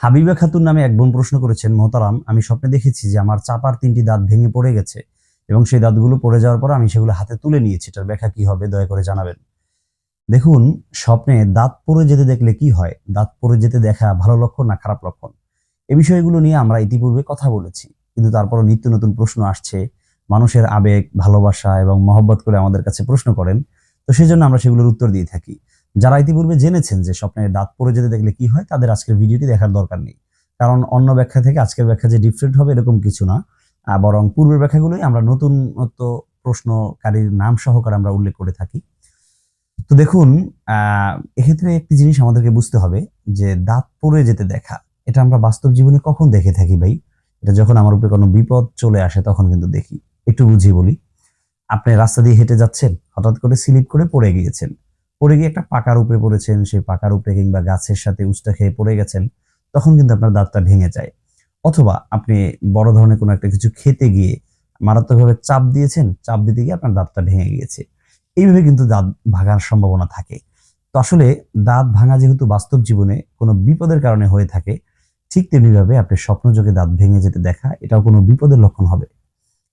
হাবিবা খাতুন নামে এক বোন প্রশ্ন করেছেন, মোহতারাম, আমি স্বপ্নে দেখেছি যে আমার চাপার তিনটি দাঁত ভেঙে পড়ে গেছে এবং সেই দাঁতগুলো পড়ে যাওয়ার পর আমি সেগুলো হাতে তুলে নিয়েছি। এটার ব্যাখ্যা কি হবে? দয়া করে জানাবেন। দেখুন, স্বপ্নে দাঁত পড়ে যেতে দেখলে কি হয়? দাঁত পড়ে যেতে দেখা ভালো লক্ষণ না খারাপ লক্ষণ? এই বিষয়গুলো নিয়ে আমরা ইতিপূর্বে কথা বলেছি, কিন্তু তারপরও নিত্য নতুন প্রশ্ন আসছে। মানুষের আবেগ, ভালোবাসা এবং মহব্বত করে আমাদের কাছে প্রশ্ন করেন, তো সেই জন্য আমরা সেগুলোর উত্তর দিয়ে থাকি। যারা ইতিপূর্বে জেনেছেন যে স্বপ্নে দাঁত পড়ে যেতে দেখলে কি হয়, তাদের আজকের ভিডিওটি দেখার দরকার নেই। কারণ অন্য ব্যাখ্যা থেকে আজকের ব্যাখ্যা যে ডিফারেন্ট হবে এরকম কিছু না বরং পূর্বের ব্যাখ্যাগুলোই আমরা নতুনত্ব প্রশ্নকারীর নাম সহকারে আমরা উল্লেখ করে থাকি। তো দেখুন এক্ষেত্রে একটি জিনিস আমাদেরকে বুঝতে হবে যে দাঁত পড়ে যেতে দেখা, এটা আমরা বাস্তব জীবনে কখন দেখে থাকি ভাই? এটা যখন আমার উপরে কোনো বিপদ চলে আসে তখন কিন্তু দেখি। একটু বুঝিয়ে বলি। আপনি রাস্তা দিয়ে হেঁটে যাচ্ছেন, হঠাৎ করে স্লিপ করে পড়ে গিয়েছেন। পড়ে গিয়ে একটা পাকার উপরে পড়েছেন, সেই পাকার উপরে কিংবা গাছের সাথে উস্টা খেয়ে পড়ে গেছেন, তখন কিন্তু আপনার দাঁতটা ভেঙে যায়। অথবা আপনি বড় ধরনের কোনো একটা কিছু খেতে গিয়ে মারাত্মকভাবে চাপ দিয়েছেন, চাপ দিতে গিয়ে আপনার দাঁতটা ভেঙে গিয়েছে। এইভাবে কিন্তু দাঁত ভাঙার সম্ভাবনা থাকে। তো আসলে দাঁত ভাঙা যেহেতু বাস্তব জীবনে কোনো বিপদের কারণে হয়ে থাকে, ঠিক তেমনিভাবে আপনি স্বপ্নযোগে দাঁত ভেঙে যেতে দেখা, এটাও কোনো বিপদের লক্ষণ হবে।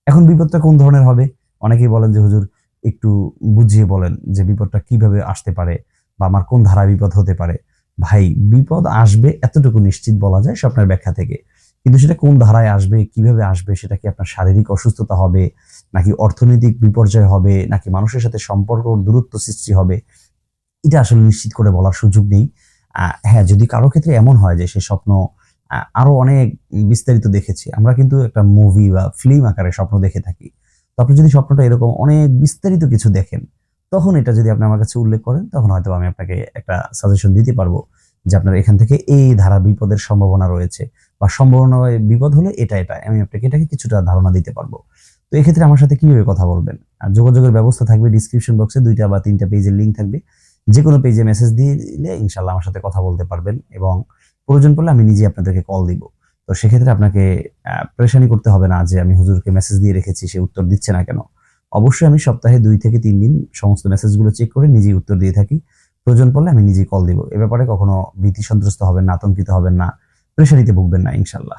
এখন বিপদটা কোন ধরনের হবে? অনেকেই বলেন যে, হুজুর একটু বুঝিয়ে বলেন যে বিপদটা কীভাবে আসতে পারে বা আমার কোন ধারায় বিপদ হতে পারে। ভাই বিপদ আসবে এতটুকু নিশ্চিত বলা যায় স্বপ্নের ব্যাখ্যা থেকে। কিন্তু সেটা কোন ধারায় আসবে কীভাবে আসবে সেটা কি আপনার শারীরিক অসুস্থতা হবে নাকি অর্থনৈতিক বিপর্যয় হবে নাকি মানুষের সাথে সম্পর্ক দূরত্ব সৃষ্টি হবে এটা আসলে নিশ্চিত করে বলার সুযোগ নেই। হ্যাঁ যদি কারও ক্ষেত্রে এমন হয় যে সে স্বপ্ন আহ, আরও অনেক বিস্তারিত দেখেছি আমরা কিন্তু একটা মুভি বা ফিল্ম আকারে স্বপ্ন দেখে থাকি। তো আপনি যদি স্বপ্নটা এরকম অনেক বিস্তারিত কিছু দেখেন, তখন এটা যদি আপনি আমার কাছে উল্লেখ করেন, তখন হয়তো আমি আপনাকে একটা সাজেশন দিতে পারব যে আপনার এখান থেকে এই ধারা বিপদের সম্ভাবনা রয়েছে বা সম্ভাবনা বিপদ হলে এটা এটা। আমি আপনাকে এটাকে কিছুটা ধারণা দিতে পারব। তো এক্ষেত্রে আমার সাথে কীভাবে কথা বলবেন? আর যোগাযোগের ব্যবস্থা থাকবে ডিসক্রিপশন বক্সে দুইটা বা তিনটা পেজের লিঙ্ক থাকবে। যে কোনো পেজে মেসেজ দিলে ইনশাল্লাহ আমার সাথে কথা বলতে পারবেন এবং প্রয়োজন পড়লে আমি নিজে আপনাদেরকে কল দিব। তো সেক্ষেত্রে আপনাকে প্রেশানি করতে হবে না যে আমি হুজুরকে মেসেজ দিয়ে রেখেছি, সে উত্তর দিচ্ছে না কেন? অবশ্যই আমি সপ্তাহে দুই থেকে তিন দিন সমস্ত মেসেজগুলো চেক করে নিজেই উত্তর দিয়ে থাকি। প্রয়োজন পড়লে আমি নিজেই কল দিব। এ ব্যাপারে কখনো ভীতি সন্ত্রস্ত হবেন না, আতঙ্কিত হবেন না প্রেশারিতে ভুগবেন না, ইনশাল্লাহ।